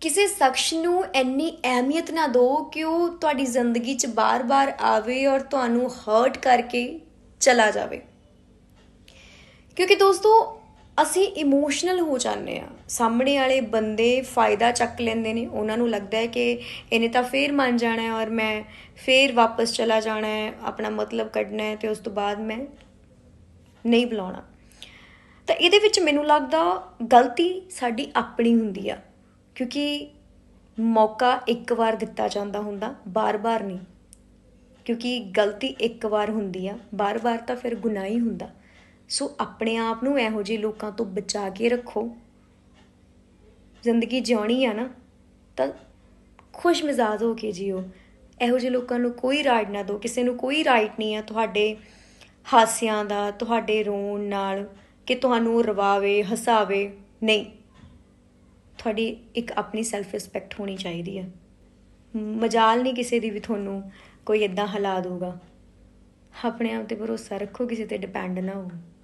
ਕਿਸੇ ਸ਼ਖਸ ਨੂੰ ਇੰਨੀ ਅਹਿਮੀਅਤ ਨਾ ਦਿਓ ਕਿ ਉਹ ਤੁਹਾਡੀ ਜ਼ਿੰਦਗੀ 'ਚ ਬਾਰ-ਬਾਰ ਆਵੇ ਔਰ ਤੁਹਾਨੂੰ ਹਰਟ ਕਰਕੇ ਚਲਾ ਜਾਵੇ। ਕਿਉਂਕਿ ਦੋਸਤੋ, ਅਸੀਂ ਇਮੋਸ਼ਨਲ ਹੋ ਜਾਂਦੇ ਆ ਸਾਹਮਣੇ ਵਾਲੇ ਬੰਦੇ ਫਾਇਦਾ ਚੱਕ ਲੈਂਦੇ ਨੇ। ਉਹਨਾਂ ਨੂੰ ਲੱਗਦਾ ਹੈ ਕਿ ਇਹਨੇ ਤਾਂ ਫੇਰ ਮੰਨ ਜਾਣਾ ਹੈ ਔਰ ਮੈਂ ਫੇਰ ਵਾਪਸ ਚਲਾ ਜਾਣਾ ਹੈ, ਆਪਣਾ ਮਤਲਬ ਕੱਢਣਾ ਹੈ ਤੇ ਉਸ ਤੋਂ ਬਾਅਦ ਮੈਂ ਨਹੀਂ ਬੁਲਾਉਣਾ। ਤਾਂ ਇਹਦੇ ਵਿੱਚ ਮੈਨੂੰ ਲੱਗਦਾ ਗਲਤੀ ਸਾਡੀ ਆਪਣੀ ਹੁੰਦੀ ਆ। ਕਿਉਂਕਿ ਮੌਕਾ ਇੱਕ ਵਾਰ ਦਿੱਤਾ ਜਾਂਦਾ ਹੁੰਦਾ, ਬਾਰ-ਬਾਰ ਨਹੀਂ। ਕਿਉਂਕਿ ਗਲਤੀ ਇੱਕ ਵਾਰ ਹੁੰਦੀ ਆ, ਬਾਰ-ਬਾਰ ਤਾਂ ਫਿਰ ਗੁਨਾਹ ਹੀ ਹੁੰਦਾ। ਸੋ ਆਪਣੇ ਆਪ ਨੂੰ ਇਹੋ ਜਿਹੇ ਲੋਕਾਂ ਤੋਂ ਬਚਾ ਕੇ ਰੱਖੋ। ਜ਼ਿੰਦਗੀ ਜਿਉਣੀ ਆ ਨਾ, ਤਾਂ ਖੁਸ਼ ਮਿਜ਼ਾਜ ਹੋ ਕੇ ਜੀਓ। ਇਹੋ ਜਿਹੇ ਲੋਕਾਂ ਨੂੰ ਕੋਈ ਰਾਈਟ ਨਾ ਦਿਓ। ਕਿਸੇ ਨੂੰ ਕੋਈ ਰਾਈਟ ਨਹੀਂ ਆ ਤੁਹਾਡੇ ਹਾਸਿਆਂ ਦਾ, ਤੁਹਾਡੇ ਰੋਣ ਨਾਲ, ਕਿ ਤੁਹਾਨੂੰ ਰਵਾਵੇ, ਹਸਾਵੇ। ਨਹੀਂ। ਤੁਹਾਡੀ ਇੱਕ ਆਪਣੀ ਸੈਲਫ ਰਿਸਪੈਕਟ ਹੋਣੀ ਚਾਹੀਦੀ ਹੈ। ਮਜਾਲ ਨਹੀਂ ਕਿਸੇ ਦੀ ਵੀ ਤੁਹਾਨੂੰ ਕੋਈ ਇਦਾਂ ਹਿਲਾ ਦੂਗਾ ਆਪਣੇ ਆਪ ਤੇ ਭਰੋਸਾ ਰੱਖੋ, ਕਿਸੇ ਤੇ ਡਿਪੈਂਡ ਨਾ ਹੋ